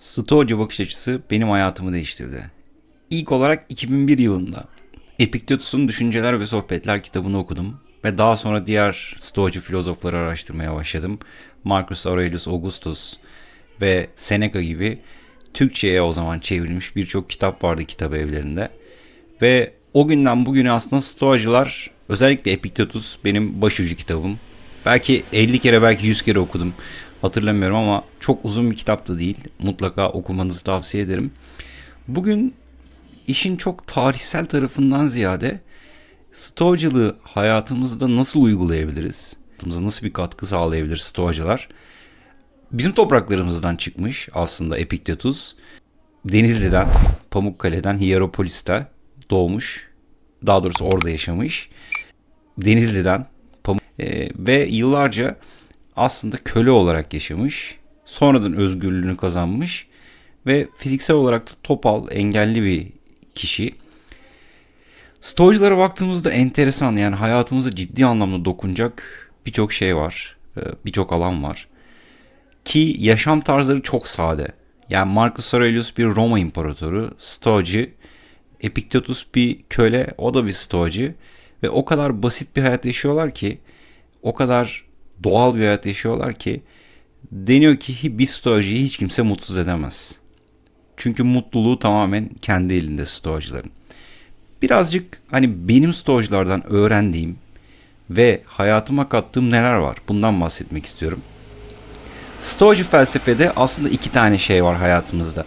Stoacı bakış açısı benim hayatımı değiştirdi. İlk olarak 2001 yılında Epiktetus'un Düşünceler ve Sohbetler kitabını okudum ve daha sonra diğer Stoacı filozofları araştırmaya başladım. Marcus Aurelius Augustus ve Seneca gibi Türkçe'ye o zaman çevrilmiş birçok kitap vardı kitap evlerinde. Ve o günden bugüne aslında Stoacılar özellikle Epiktetus benim başucu kitabım. Belki 50 kere belki 100 kere okudum. Hatırlamıyorum ama çok uzun bir kitap da değil. Mutlaka okumanızı tavsiye ederim. Bugün işin çok tarihsel tarafından ziyade Stoacılığı hayatımızda nasıl uygulayabiliriz? Hayatımıza nasıl bir katkı sağlayabilir Stoacılar? Bizim topraklarımızdan çıkmış aslında Epiktetus. Denizli'den, Pamukkale'den, Hieropolis'te doğmuş. Daha doğrusu orada yaşamış. Denizli'den Pamuk e, ve yıllarca aslında köle olarak yaşamış. Sonradan özgürlüğünü kazanmış ve fiziksel olarak da topal, engelli bir kişi. Stoacılara baktığımızda enteresan yani hayatımıza ciddi anlamda dokunacak birçok şey var. e, Birçok alan var. Ki yaşam tarzları çok sade. Yani Marcus Aurelius bir Roma imparatoru, Stoacı. Epiktetus bir köle, o da bir Stoacı. Ve o kadar basit bir hayat yaşıyorlar ki, o kadar doğal bir hayat yaşıyorlar ki, deniyor ki bir Stoacıyı hiç kimse mutsuz edemez. Çünkü mutluluğu tamamen kendi elinde Stoacıların. Birazcık hani benim Stoacılardan öğrendiğim ve hayatıma kattığım neler var? Bundan bahsetmek istiyorum. Stoacı felsefede aslında iki tane şey var hayatımızda.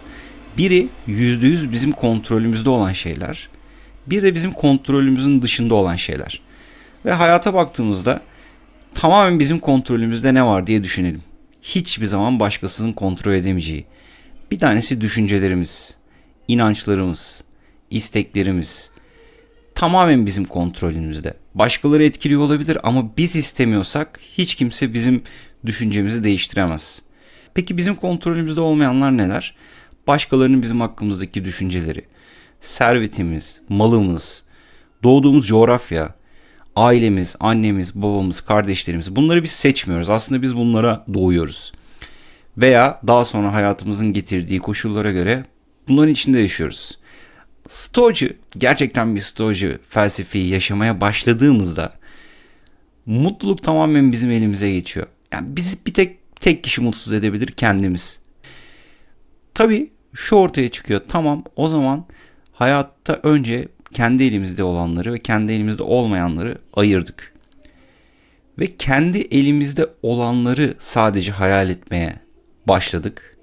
Biri yüzde yüz bizim kontrolümüzde olan şeyler. Bir de bizim kontrolümüzün dışında olan şeyler. Ve hayata baktığımızda tamamen bizim kontrolümüzde ne var diye düşünelim. Hiçbir zaman başkasının kontrol edemeyeceği. Bir tanesi düşüncelerimiz, inançlarımız, isteklerimiz. Tamamen bizim kontrolümüzde. Başkaları etkiliyor olabilir ama biz istemiyorsak hiç kimse bizim düşüncemizi değiştiremez. Peki bizim kontrolümüzde olmayanlar neler? Başkalarının bizim hakkımızdaki düşünceleri, servetimiz, malımız, doğduğumuz coğrafya, ailemiz, annemiz, babamız, kardeşlerimiz bunları biz seçmiyoruz. Aslında biz bunlara doğuyoruz. Veya daha sonra hayatımızın getirdiği koşullara göre bunların içinde yaşıyoruz. Stoacı, gerçekten bir Stoacı felsefeyi yaşamaya başladığımızda mutluluk tamamen bizim elimize geçiyor. Yani bizi bir tek tek kişi mutsuz edebilir kendimiz. Tabii şu ortaya çıkıyor. Tamam o zaman hayatta önce kendi elimizde olanları ve kendi elimizde olmayanları ayırdık. Ve kendi elimizde olanları sadece hayal etmeye başladık.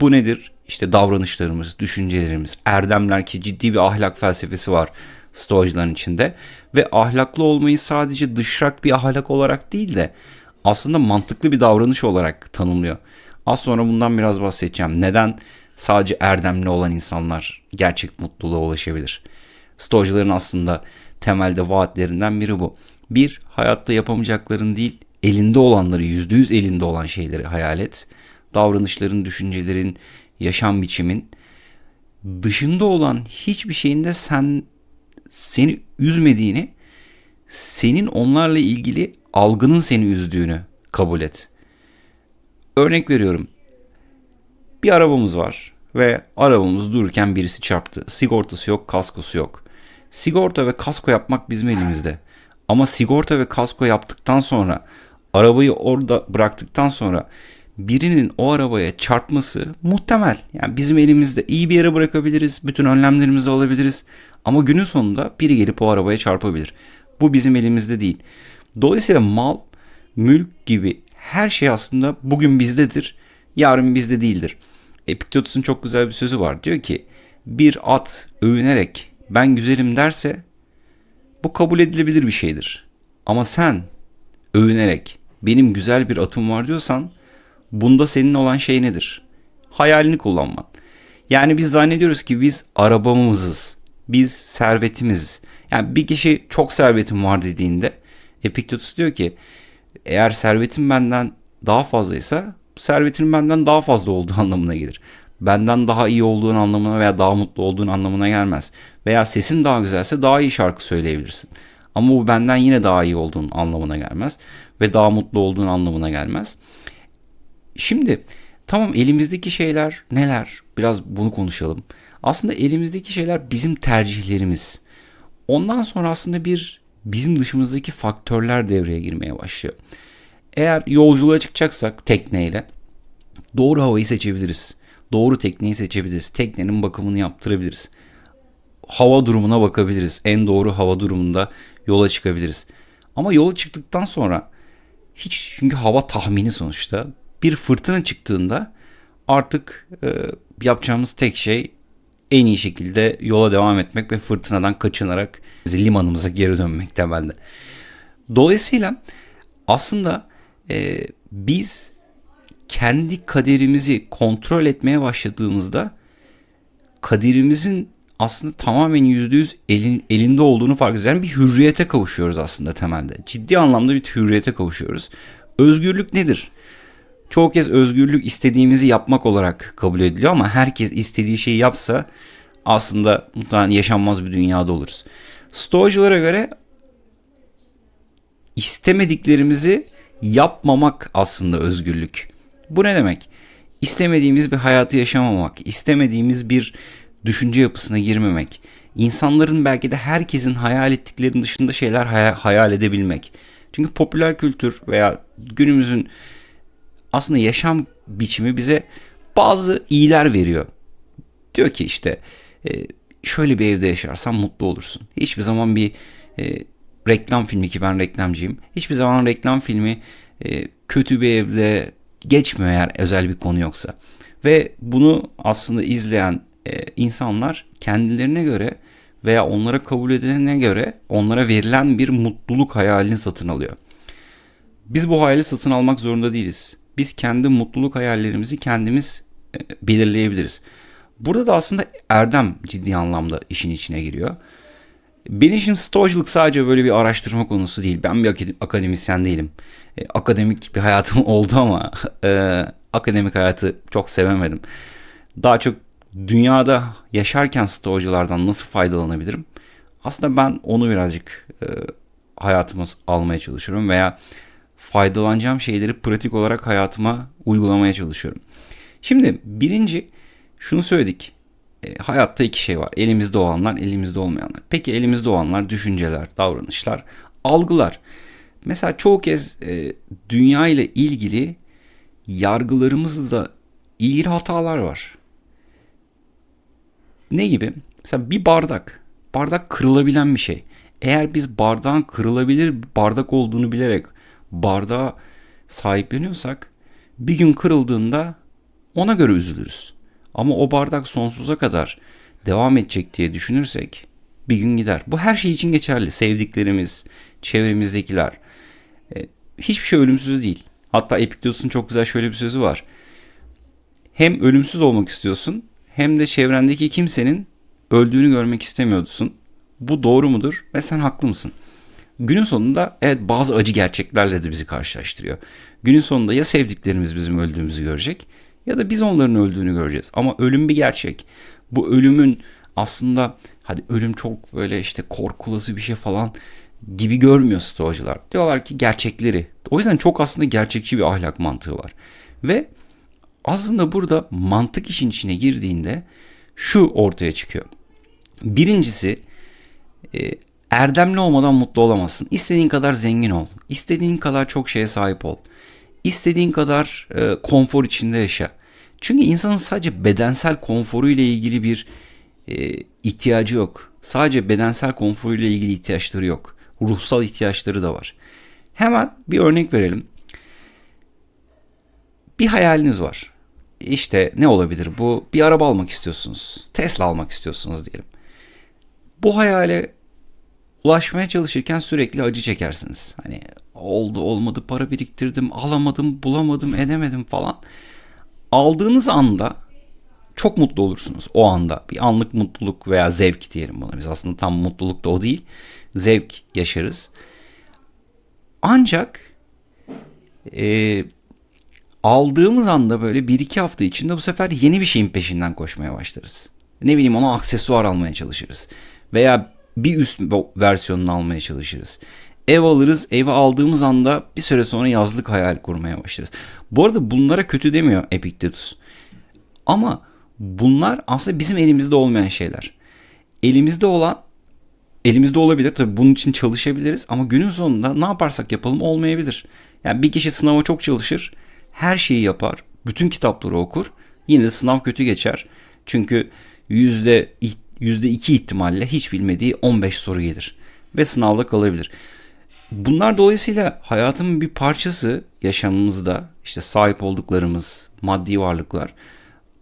Bu nedir? İşte davranışlarımız, düşüncelerimiz, erdemler ki ciddi bir ahlak felsefesi var Stoacıların içinde. Ve ahlaklı olmayı sadece dışrak bir ahlak olarak değil de aslında mantıklı bir davranış olarak tanımlıyor. Az sonra bundan biraz bahsedeceğim. Neden sadece erdemli olan insanlar gerçek mutluluğa ulaşabilir? Stoacıların aslında temelde vaatlerinden biri bu. Bir, hayatta yapamayacakların değil, elinde olanları, yüzde yüz elinde olan şeyleri hayal et. Davranışların, düşüncelerin, yaşam biçimin dışında olan hiçbir şeyinde sen seni üzmediğini, senin onlarla ilgili algının seni üzdüğünü kabul et. Örnek veriyorum. Bir arabamız var ve arabamız dururken birisi çarptı. Sigortası yok, kaskosu yok. Sigorta ve kasko yapmak bizim elimizde. Ama sigorta ve kasko yaptıktan sonra arabayı orada bıraktıktan sonra birinin o arabaya çarpması muhtemel. Yani bizim elimizde iyi bir yere bırakabiliriz, bütün önlemlerimizi alabiliriz. Ama günün sonunda biri gelip o arabaya çarpabilir. Bu bizim elimizde değil. Dolayısıyla mal, mülk gibi her şey aslında bugün bizdedir, yarın bizde değildir. Epiktetus'un çok güzel bir sözü var. Diyor ki bir at övünerek ben güzelim derse bu kabul edilebilir bir şeydir. Ama sen övünerek benim güzel bir atım var diyorsan bunda senin olan şey nedir? Hayalini kullanman. Yani biz zannediyoruz ki biz arabamızız. Biz servetimiziz. Yani bir kişi çok servetim var dediğinde Epiktetus diyor ki eğer servetim benden daha fazlaysa servetinin benden daha fazla olduğu anlamına gelir. Benden daha iyi olduğun anlamına veya daha mutlu olduğun anlamına gelmez. Veya sesin daha güzelse daha iyi şarkı söyleyebilirsin. Ama bu benden yine daha iyi olduğun anlamına gelmez ve daha mutlu olduğun anlamına gelmez. Şimdi Tamam elimizdeki şeyler neler? Biraz bunu konuşalım. Aslında elimizdeki şeyler bizim tercihlerimiz. Ondan sonra aslında bir bizim dışımızdaki faktörler devreye girmeye başlıyor. Eğer yolculuğa çıkacaksak tekneyle doğru havayı seçebiliriz. Doğru tekneyi seçebiliriz. Teknenin bakımını yaptırabiliriz. Hava durumuna bakabiliriz. En doğru hava durumunda yola çıkabiliriz. Ama yola çıktıktan sonra hiç çünkü hava tahmini sonuçta bir fırtına çıktığında artık e, yapacağımız tek şey en iyi şekilde yola devam etmek ve fırtınadan kaçınarak limanımıza geri dönmek temelde. Dolayısıyla aslında e, biz kendi kaderimizi kontrol etmeye başladığımızda kaderimizin aslında tamamen yüzde yüz elin, elinde olduğunu fark ediyoruz. Yani bir hürriyete kavuşuyoruz aslında temelde. Ciddi anlamda bir hürriyete kavuşuyoruz. Özgürlük nedir? Çoğu kez özgürlük istediğimizi yapmak olarak kabul ediliyor ama herkes istediği şeyi yapsa aslında muhtemelen yaşanmaz bir dünyada oluruz. Stoacılara göre istemediklerimizi yapmamak aslında özgürlük. Bu ne demek? İstemediğimiz bir hayatı yaşamamak, istemediğimiz bir düşünce yapısına girmemek, insanların belki de herkesin hayal ettiklerinin dışında şeyler hayal edebilmek. Çünkü popüler kültür veya günümüzün aslında yaşam biçimi bize bazı iyiler veriyor. Diyor ki işte e, şöyle bir evde yaşarsan mutlu olursun. Hiçbir zaman bir e, reklam filmi ki ben reklamcıyım. Hiçbir zaman reklam filmi e, kötü bir evde geçmiyor eğer özel bir konu yoksa. Ve bunu aslında izleyen insanlar kendilerine göre veya onlara kabul edilene göre onlara verilen bir mutluluk hayalini satın alıyor. Biz bu hayali satın almak zorunda değiliz biz kendi mutluluk hayallerimizi kendimiz e, belirleyebiliriz. Burada da aslında erdem ciddi anlamda işin içine giriyor. Benim için stoacılık sadece böyle bir araştırma konusu değil. Ben bir akademisyen değilim. E, akademik bir hayatım oldu ama e, akademik hayatı çok sevemedim. Daha çok dünyada yaşarken stoacılardan nasıl faydalanabilirim? Aslında ben onu birazcık e, hayatıma almaya çalışıyorum veya faydalanacağım şeyleri pratik olarak hayatıma uygulamaya çalışıyorum. Şimdi birinci şunu söyledik. E, hayatta iki şey var. Elimizde olanlar, elimizde olmayanlar. Peki elimizde olanlar düşünceler, davranışlar, algılar. Mesela çoğu kez e, dünya ile ilgili yargılarımızda ilgili hatalar var. Ne gibi? Mesela bir bardak. Bardak kırılabilen bir şey. Eğer biz bardağın kırılabilir bardak olduğunu bilerek bardağa sahipleniyorsak bir gün kırıldığında ona göre üzülürüz. Ama o bardak sonsuza kadar devam edecek diye düşünürsek bir gün gider. Bu her şey için geçerli. Sevdiklerimiz, çevremizdekiler. E, hiçbir şey ölümsüz değil. Hatta Epiktetos'un çok güzel şöyle bir sözü var. Hem ölümsüz olmak istiyorsun hem de çevrendeki kimsenin öldüğünü görmek istemiyorsun. Bu doğru mudur ve sen haklı mısın? Günün sonunda evet bazı acı gerçeklerle de bizi karşılaştırıyor. Günün sonunda ya sevdiklerimiz bizim öldüğümüzü görecek ya da biz onların öldüğünü göreceğiz. Ama ölüm bir gerçek. Bu ölümün aslında hadi ölüm çok böyle işte korkulası bir şey falan gibi görmüyor stoacılar. Diyorlar ki gerçekleri. O yüzden çok aslında gerçekçi bir ahlak mantığı var. Ve aslında burada mantık işin içine girdiğinde şu ortaya çıkıyor. Birincisi e, Erdemli olmadan mutlu olamazsın. İstediğin kadar zengin ol. İstediğin kadar çok şeye sahip ol. İstediğin kadar e, konfor içinde yaşa. Çünkü insanın sadece bedensel konforu ile ilgili bir e, ihtiyacı yok. Sadece bedensel konforu ile ilgili ihtiyaçları yok. Ruhsal ihtiyaçları da var. Hemen bir örnek verelim. Bir hayaliniz var. İşte ne olabilir bu? Bir araba almak istiyorsunuz. Tesla almak istiyorsunuz diyelim. Bu hayale ulaşmaya çalışırken sürekli acı çekersiniz. Hani oldu olmadı para biriktirdim alamadım bulamadım edemedim falan. Aldığınız anda çok mutlu olursunuz o anda. Bir anlık mutluluk veya zevk diyelim buna. Biz aslında tam mutluluk da o değil. Zevk yaşarız. Ancak e, aldığımız anda böyle bir iki hafta içinde bu sefer yeni bir şeyin peşinden koşmaya başlarız. Ne bileyim ona aksesuar almaya çalışırız. Veya bir üst versiyonunu almaya çalışırız. Ev alırız. Evi aldığımız anda bir süre sonra yazlık hayal kurmaya başlarız. Bu arada bunlara kötü demiyor Epiktetus. Ama bunlar aslında bizim elimizde olmayan şeyler. Elimizde olan elimizde olabilir. Tabii bunun için çalışabiliriz ama günün sonunda ne yaparsak yapalım olmayabilir. Yani bir kişi sınava çok çalışır, her şeyi yapar, bütün kitapları okur. Yine de sınav kötü geçer. Çünkü yüzde yüzde iki ihtimalle hiç bilmediği 15 soru gelir ve sınavda kalabilir. Bunlar dolayısıyla hayatın bir parçası yaşamımızda işte sahip olduklarımız, maddi varlıklar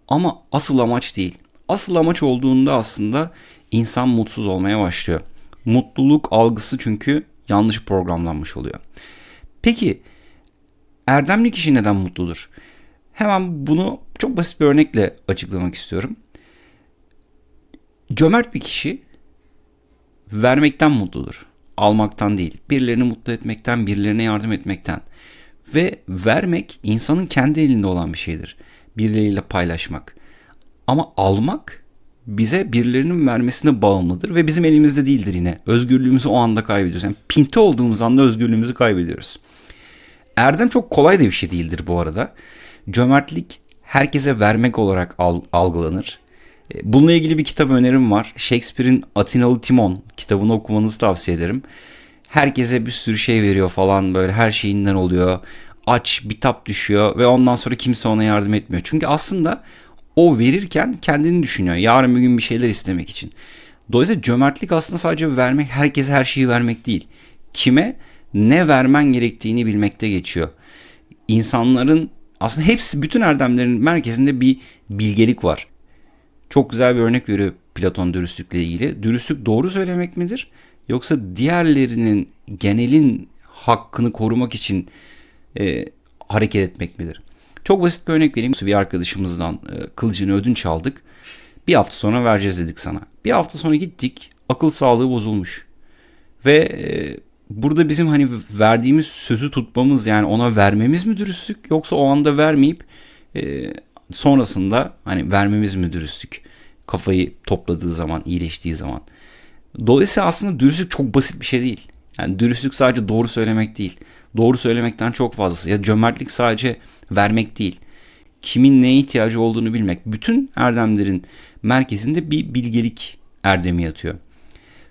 ama asıl amaç değil. Asıl amaç olduğunda aslında insan mutsuz olmaya başlıyor. Mutluluk algısı çünkü yanlış programlanmış oluyor. Peki erdemli kişi neden mutludur? Hemen bunu çok basit bir örnekle açıklamak istiyorum. Cömert bir kişi vermekten mutludur. Almaktan değil. Birilerini mutlu etmekten, birilerine yardım etmekten. Ve vermek insanın kendi elinde olan bir şeydir. Birileriyle paylaşmak. Ama almak bize birilerinin vermesine bağımlıdır ve bizim elimizde değildir yine. Özgürlüğümüzü o anda kaybediyoruz. Yani pinti olduğumuz anda özgürlüğümüzü kaybediyoruz. Erdem çok kolay da bir şey değildir bu arada. Cömertlik herkese vermek olarak algılanır. E, bununla ilgili bir kitap önerim var. Shakespeare'in Atinalı Timon kitabını okumanızı tavsiye ederim. Herkese bir sürü şey veriyor falan böyle her şeyinden oluyor. Aç, bitap düşüyor ve ondan sonra kimse ona yardım etmiyor. Çünkü aslında o verirken kendini düşünüyor. Yarın bir gün bir şeyler istemek için. Dolayısıyla cömertlik aslında sadece vermek, herkese her şeyi vermek değil. Kime ne vermen gerektiğini bilmekte geçiyor. İnsanların aslında hepsi bütün erdemlerin merkezinde bir bilgelik var. Çok güzel bir örnek veriyor Platon dürüstlükle ilgili. Dürüstlük doğru söylemek midir? Yoksa diğerlerinin genelin hakkını korumak için e, hareket etmek midir? Çok basit bir örnek vereyim. Bir arkadaşımızdan e, kılıcını ödünç aldık. Bir hafta sonra vereceğiz dedik sana. Bir hafta sonra gittik. Akıl sağlığı bozulmuş. Ve e, burada bizim hani verdiğimiz sözü tutmamız yani ona vermemiz mi dürüstlük yoksa o anda vermeyip e, sonrasında hani vermemiz mi dürüstlük kafayı topladığı zaman iyileştiği zaman. Dolayısıyla aslında dürüstlük çok basit bir şey değil. Yani dürüstlük sadece doğru söylemek değil. Doğru söylemekten çok fazlası. Ya cömertlik sadece vermek değil. Kimin neye ihtiyacı olduğunu bilmek. Bütün erdemlerin merkezinde bir bilgelik erdemi yatıyor.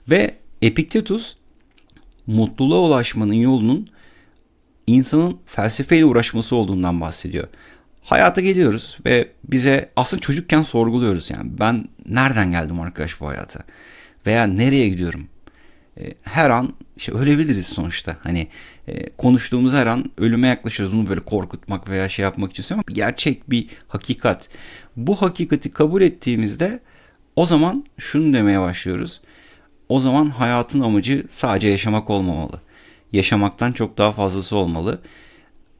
Ve Epiktetus mutluluğa ulaşmanın yolunun insanın felsefeyle uğraşması olduğundan bahsediyor. Hayata geliyoruz ve bize aslında çocukken sorguluyoruz yani ben nereden geldim arkadaş bu hayata veya nereye gidiyorum? E, her an işte ölebiliriz sonuçta. Hani e, konuştuğumuz her an ölüme yaklaşıyoruz. Bunu böyle korkutmak veya şey yapmak için söylüyorum. Gerçek bir hakikat. Bu hakikati kabul ettiğimizde o zaman şunu demeye başlıyoruz. O zaman hayatın amacı sadece yaşamak olmamalı. Yaşamaktan çok daha fazlası olmalı.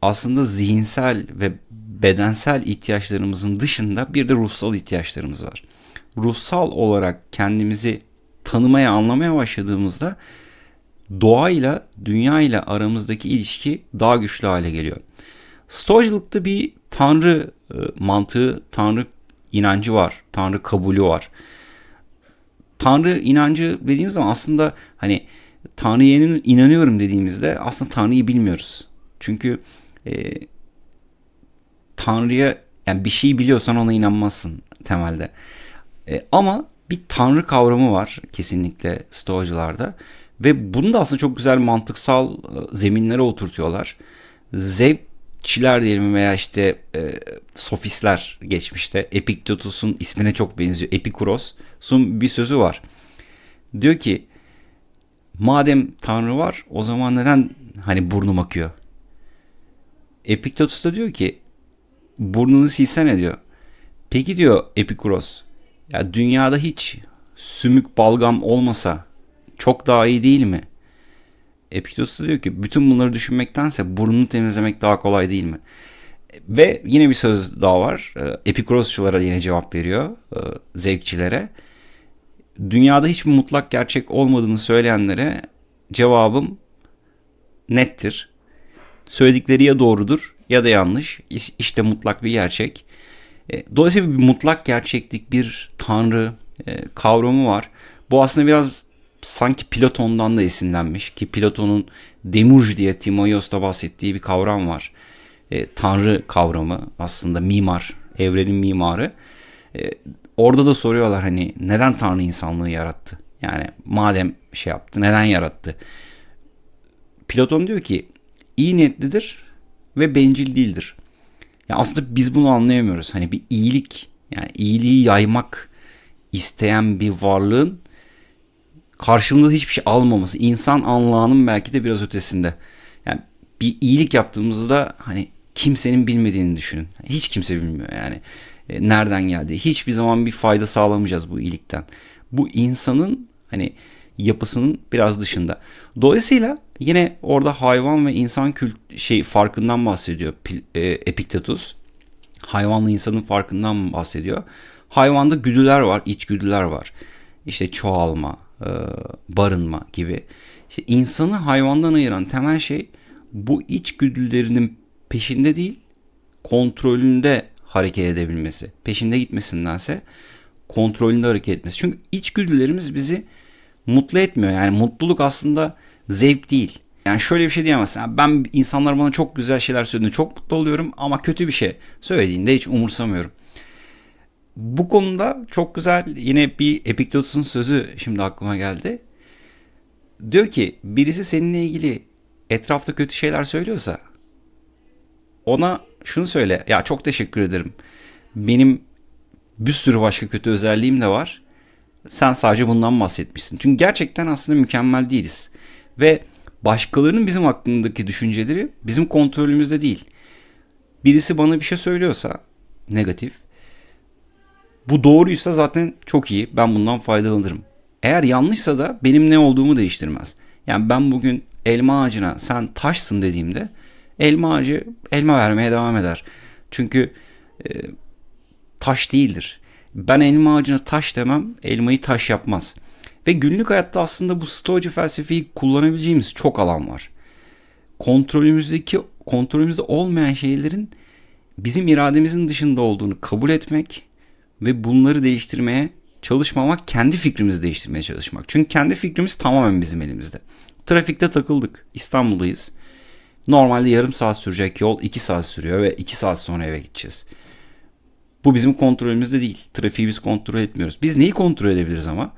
Aslında zihinsel ve bedensel ihtiyaçlarımızın dışında bir de ruhsal ihtiyaçlarımız var. Ruhsal olarak kendimizi tanımaya, anlamaya başladığımızda doğayla, dünya ile aramızdaki ilişki daha güçlü hale geliyor. Stoacılıkta bir tanrı e, mantığı, tanrı inancı var, tanrı kabulü var. Tanrı inancı dediğimiz zaman aslında hani Tanrı'ya inanıyorum dediğimizde aslında Tanrı'yı bilmiyoruz. Çünkü e, Tanrı'ya yani bir şey biliyorsan ona inanmazsın temelde. E, ama bir Tanrı kavramı var kesinlikle Stoacılarda. Ve bunu da aslında çok güzel mantıksal e, zeminlere oturtuyorlar. Zevkçiler diyelim veya işte e, sofistler geçmişte. Epiktetus'un ismine çok benziyor. Epikuros'un bir sözü var. Diyor ki madem Tanrı var o zaman neden hani burnum akıyor? Epiktetus da diyor ki burnunu silsene diyor. Peki diyor Epikuros ya dünyada hiç sümük balgam olmasa çok daha iyi değil mi? Epiktetus diyor ki bütün bunları düşünmektense burnunu temizlemek daha kolay değil mi? Ve yine bir söz daha var. Ee, Epikurosçulara yine cevap veriyor. E, zevkçilere. Dünyada hiçbir mutlak gerçek olmadığını söyleyenlere cevabım nettir. Söyledikleri ya doğrudur ya da yanlış. İşte mutlak bir gerçek. E, dolayısıyla bir mutlak gerçeklik, bir tanrı e, kavramı var. Bu aslında biraz sanki Platon'dan da esinlenmiş ki Platon'un demuj diye Timoios'ta bahsettiği bir kavram var. E, tanrı kavramı aslında mimar, evrenin mimarı. E, orada da soruyorlar hani neden Tanrı insanlığı yarattı? Yani madem şey yaptı neden yarattı? Platon diyor ki iyi niyetlidir ve bencil değildir. Ya aslında biz bunu anlayamıyoruz. Hani bir iyilik yani iyiliği yaymak isteyen bir varlığın karşılığında hiçbir şey almaması. insan anlağının belki de biraz ötesinde. Yani bir iyilik yaptığımızda hani kimsenin bilmediğini düşünün. Hiç kimse bilmiyor yani. E, nereden geldi? Hiçbir zaman bir fayda sağlamayacağız bu iyilikten. Bu insanın hani yapısının biraz dışında. Dolayısıyla yine orada hayvan ve insan kült şey farkından bahsediyor e, Epiktetus. Hayvanla insanın farkından bahsediyor. Hayvanda güdüler var, içgüdüler var. İşte çoğalma, barınma gibi. İşte insanı hayvandan ayıran temel şey bu içgüdülerinin peşinde değil, kontrolünde hareket edebilmesi. Peşinde gitmesindense kontrolünde hareket etmesi. Çünkü içgüdülerimiz bizi mutlu etmiyor. Yani mutluluk aslında zevk değil. Yani şöyle bir şey diyemezsin. Yani ben insanlar bana çok güzel şeyler söylediğinde çok mutlu oluyorum ama kötü bir şey söylediğinde hiç umursamıyorum. Bu konuda çok güzel yine bir Epiktetus'un sözü şimdi aklıma geldi. Diyor ki birisi seninle ilgili etrafta kötü şeyler söylüyorsa ona şunu söyle. Ya çok teşekkür ederim. Benim bir sürü başka kötü özelliğim de var. Sen sadece bundan bahsetmişsin. Çünkü gerçekten aslında mükemmel değiliz. Ve başkalarının bizim hakkındaki düşünceleri bizim kontrolümüzde değil. Birisi bana bir şey söylüyorsa negatif. Bu doğruysa zaten çok iyi. Ben bundan faydalanırım. Eğer yanlışsa da benim ne olduğumu değiştirmez. Yani ben bugün elma ağacına sen taşsın dediğimde elma ağacı elma vermeye devam eder. Çünkü e, taş değildir. Ben elma ağacına taş demem, elmayı taş yapmaz. Ve günlük hayatta aslında bu stoacı felsefeyi kullanabileceğimiz çok alan var. Kontrolümüzdeki, kontrolümüzde olmayan şeylerin bizim irademizin dışında olduğunu kabul etmek ve bunları değiştirmeye çalışmamak, kendi fikrimizi değiştirmeye çalışmak. Çünkü kendi fikrimiz tamamen bizim elimizde. Trafikte takıldık. İstanbul'dayız. Normalde yarım saat sürecek yol 2 saat sürüyor ve 2 saat sonra eve gideceğiz. Bu bizim kontrolümüzde değil. Trafiği biz kontrol etmiyoruz. Biz neyi kontrol edebiliriz ama?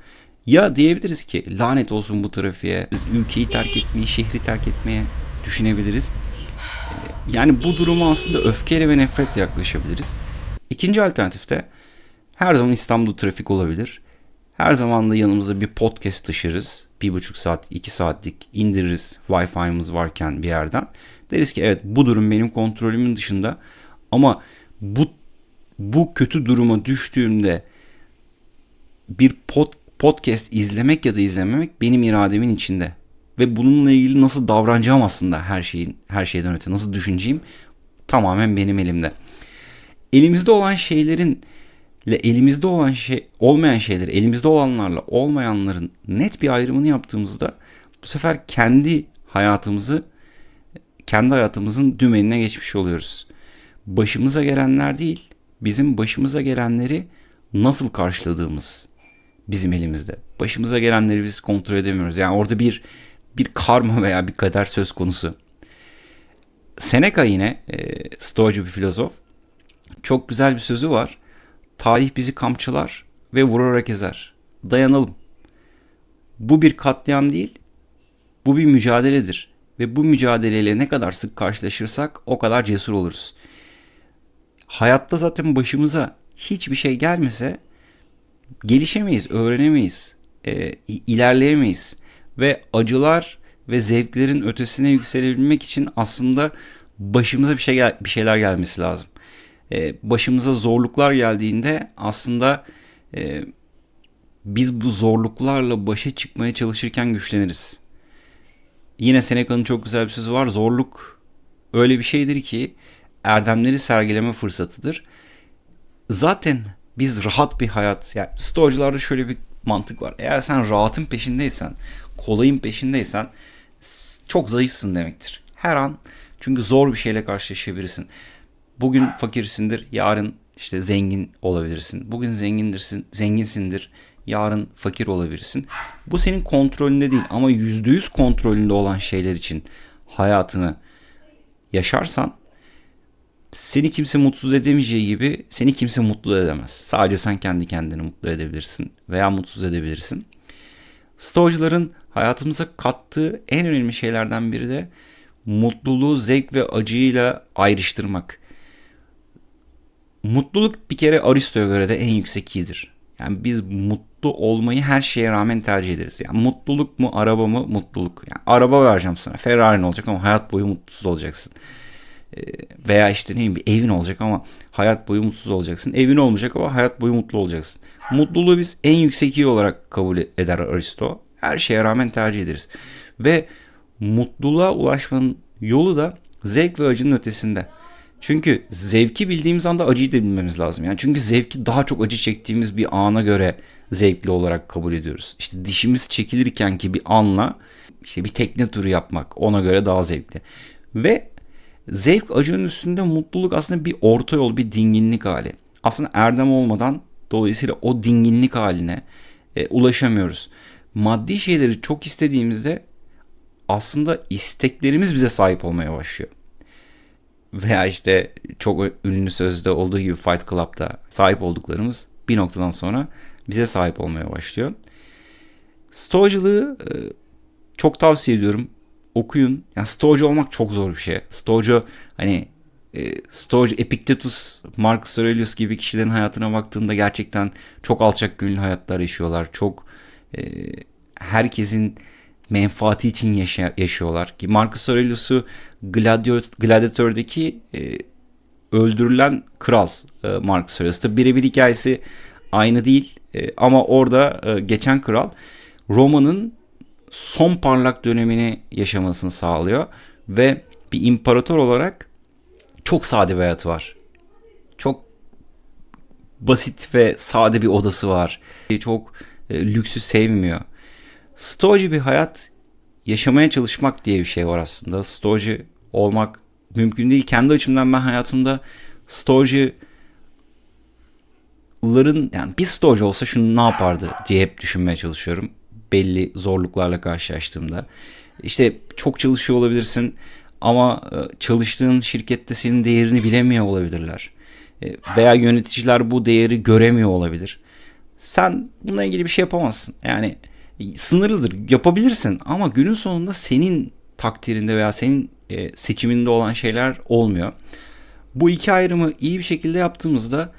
Ya diyebiliriz ki lanet olsun bu trafiğe, ülkeyi terk etmeyi, şehri terk etmeye düşünebiliriz. Yani bu duruma aslında öfkeyle ve nefretle yaklaşabiliriz. İkinci alternatifte her zaman İstanbul'da trafik olabilir. Her zaman da yanımıza bir podcast taşırız. Bir buçuk saat, iki saatlik indiririz Wi-Fi'miz varken bir yerden. Deriz ki evet bu durum benim kontrolümün dışında ama bu bu kötü duruma düştüğümde bir pod, podcast izlemek ya da izlememek benim irademin içinde. Ve bununla ilgili nasıl davranacağım aslında her şeyin her şeyden öte nasıl düşüneceğim tamamen benim elimde. Elimizde olan şeylerin ile elimizde olan şey olmayan şeyler, elimizde olanlarla olmayanların net bir ayrımını yaptığımızda bu sefer kendi hayatımızı kendi hayatımızın dümenine geçmiş oluyoruz. Başımıza gelenler değil, bizim başımıza gelenleri nasıl karşıladığımız bizim elimizde. Başımıza gelenleri biz kontrol edemiyoruz. Yani orada bir bir karma veya bir kader söz konusu. Seneca yine e, Stoacı bir filozof. Çok güzel bir sözü var. Tarih bizi kamçılar ve vurarak ezer. Dayanalım. Bu bir katliam değil, bu bir mücadeledir. Ve bu mücadeleyle ne kadar sık karşılaşırsak o kadar cesur oluruz. Hayatta zaten başımıza hiçbir şey gelmese gelişemeyiz, öğrenemeyiz, e, ilerleyemeyiz. Ve acılar ve zevklerin ötesine yükselebilmek için aslında başımıza bir şey bir şeyler gelmesi lazım. E, başımıza zorluklar geldiğinde aslında e, biz bu zorluklarla başa çıkmaya çalışırken güçleniriz. Yine Seneca'nın çok güzel bir sözü var. Zorluk öyle bir şeydir ki erdemleri sergileme fırsatıdır. Zaten biz rahat bir hayat, yani stoacılarda şöyle bir mantık var. Eğer sen rahatın peşindeysen, kolayın peşindeysen çok zayıfsın demektir. Her an çünkü zor bir şeyle karşılaşabilirsin. Bugün fakirsindir, yarın işte zengin olabilirsin. Bugün zengindirsin, zenginsindir, yarın fakir olabilirsin. Bu senin kontrolünde değil ama %100 kontrolünde olan şeyler için hayatını yaşarsan seni kimse mutsuz edemeyeceği gibi seni kimse mutlu edemez. Sadece sen kendi kendini mutlu edebilirsin veya mutsuz edebilirsin. Stoacıların hayatımıza kattığı en önemli şeylerden biri de mutluluğu zevk ve acıyla ayrıştırmak. Mutluluk bir kere Aristo'ya göre de en yüksek iyidir. Yani biz mutlu olmayı her şeye rağmen tercih ederiz. Yani mutluluk mu araba mı mutluluk. Yani araba vereceğim sana Ferrari'nin olacak ama hayat boyu mutsuz olacaksın. Ee, veya işte ne bileyim bir evin olacak ama hayat boyu mutsuz olacaksın. Evin olmayacak ama hayat boyu mutlu olacaksın. Mutluluğu biz en yüksek iyi olarak kabul eder Aristo. Her şeye rağmen tercih ederiz. Ve mutluluğa ulaşmanın yolu da zevk ve acının ötesinde. Çünkü zevki bildiğimiz anda acıyı da bilmemiz lazım. Yani çünkü zevki daha çok acı çektiğimiz bir ana göre zevkli olarak kabul ediyoruz. İşte dişimiz çekilirken ki bir anla işte bir tekne turu yapmak ona göre daha zevkli. Ve zevk acının üstünde mutluluk aslında bir orta yol, bir dinginlik hali. Aslında erdem olmadan dolayısıyla o dinginlik haline e, ulaşamıyoruz. Maddi şeyleri çok istediğimizde aslında isteklerimiz bize sahip olmaya başlıyor. Veya işte çok ünlü sözde olduğu gibi Fight Club'da sahip olduklarımız bir noktadan sonra bize sahip olmaya başlıyor. Stoacılığı e, çok tavsiye ediyorum. Okuyun. Yani stoacı olmak çok zor bir şey. Stoacı hani e, Stoacı Epictetus, Marcus Aurelius gibi kişilerin hayatına baktığında gerçekten çok alçak gönüllü hayatlar yaşıyorlar. Çok e, herkesin menfaati için yaşa- yaşıyorlar. Ki Marcus Aurelius'u Gladiator'daki e, öldürülen kral e, Marcus Aurelius. Tabi birebir hikayesi aynı değil e, ama orada e, geçen kral Roma'nın son parlak dönemini yaşamasını sağlıyor ve bir imparator olarak çok sade bir hayatı var. Çok basit ve sade bir odası var. Çok e, lüksü sevmiyor. Stoacı bir hayat yaşamaya çalışmak diye bir şey var aslında. Stoacı olmak mümkün değil. Kendi açımdan ben hayatımda stoacıların yani bir stoacı olsa şunu ne yapardı diye hep düşünmeye çalışıyorum. Belli zorluklarla karşılaştığımda. İşte çok çalışıyor olabilirsin ama e, çalıştığın şirkette senin değerini bilemiyor olabilirler. E, veya yöneticiler bu değeri göremiyor olabilir. Sen bununla ilgili bir şey yapamazsın. Yani sınırlıdır. Yapabilirsin ama günün sonunda senin takdirinde veya senin e, seçiminde olan şeyler olmuyor. Bu iki ayrımı iyi bir şekilde yaptığımızda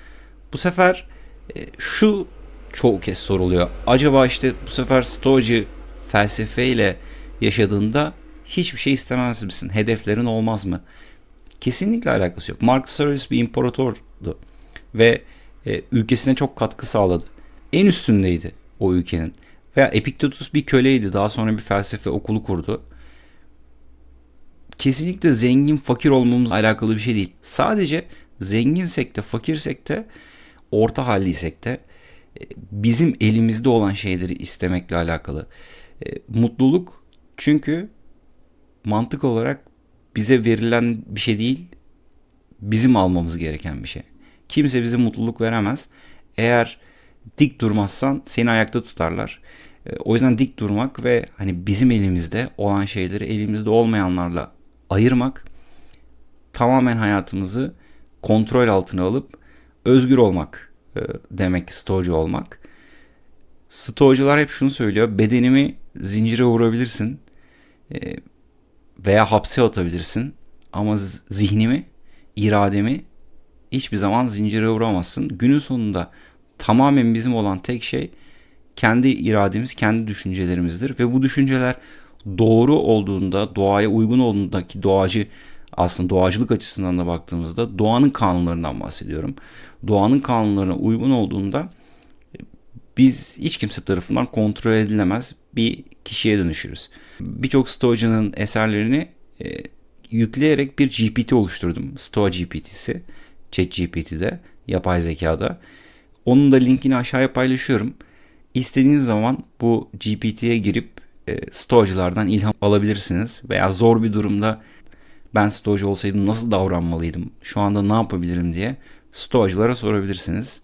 bu sefer e, şu çoğu kez soruluyor. Acaba işte bu sefer Stoacı felsefeyle yaşadığında hiçbir şey istemez misin? Hedeflerin olmaz mı? Kesinlikle alakası yok. Marcus Aurelius bir imparatordu ve e, ülkesine çok katkı sağladı. En üstündeydi o ülkenin. Veya Epiktetus bir köleydi. Daha sonra bir felsefe okulu kurdu. Kesinlikle zengin fakir olmamızla alakalı bir şey değil. Sadece zenginsek de fakirsek de orta halliysek de e, bizim elimizde olan şeyleri istemekle alakalı. E, mutluluk çünkü mantık olarak bize verilen bir şey değil, bizim almamız gereken bir şey. Kimse bize mutluluk veremez. Eğer dik durmazsan seni ayakta tutarlar. E, o yüzden dik durmak ve hani bizim elimizde olan şeyleri elimizde olmayanlarla ayırmak tamamen hayatımızı kontrol altına alıp özgür olmak e, demek stoacı olmak. Stoacılar hep şunu söylüyor. Bedenimi zincire vurabilirsin e, veya hapse atabilirsin ama zihnimi, irademi hiçbir zaman zincire vuramazsın. Günün sonunda tamamen bizim olan tek şey kendi irademiz, kendi düşüncelerimizdir ve bu düşünceler doğru olduğunda, doğaya uygun olduğundaki doğacı aslında doğacılık açısından da baktığımızda doğanın kanunlarından bahsediyorum. Doğanın kanunlarına uygun olduğunda biz hiç kimse tarafından kontrol edilemez bir kişiye dönüşürüz. Birçok Stoacı'nın eserlerini e, yükleyerek bir GPT oluşturdum. Stoa GPT'si. Chat GPT'de, yapay zekada. Onun da linkini aşağıya paylaşıyorum. İstediğiniz zaman bu GPT'ye girip e, stoacılardan ilham alabilirsiniz. Veya zor bir durumda ben stoacı olsaydım nasıl davranmalıydım, şu anda ne yapabilirim diye stoacılara sorabilirsiniz.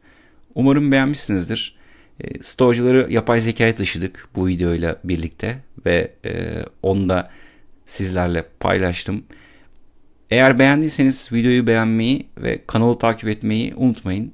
Umarım beğenmişsinizdir. E, Stoacıları yapay zekaya taşıdık bu videoyla birlikte ve e, onu da sizlerle paylaştım. Eğer beğendiyseniz videoyu beğenmeyi ve kanalı takip etmeyi unutmayın.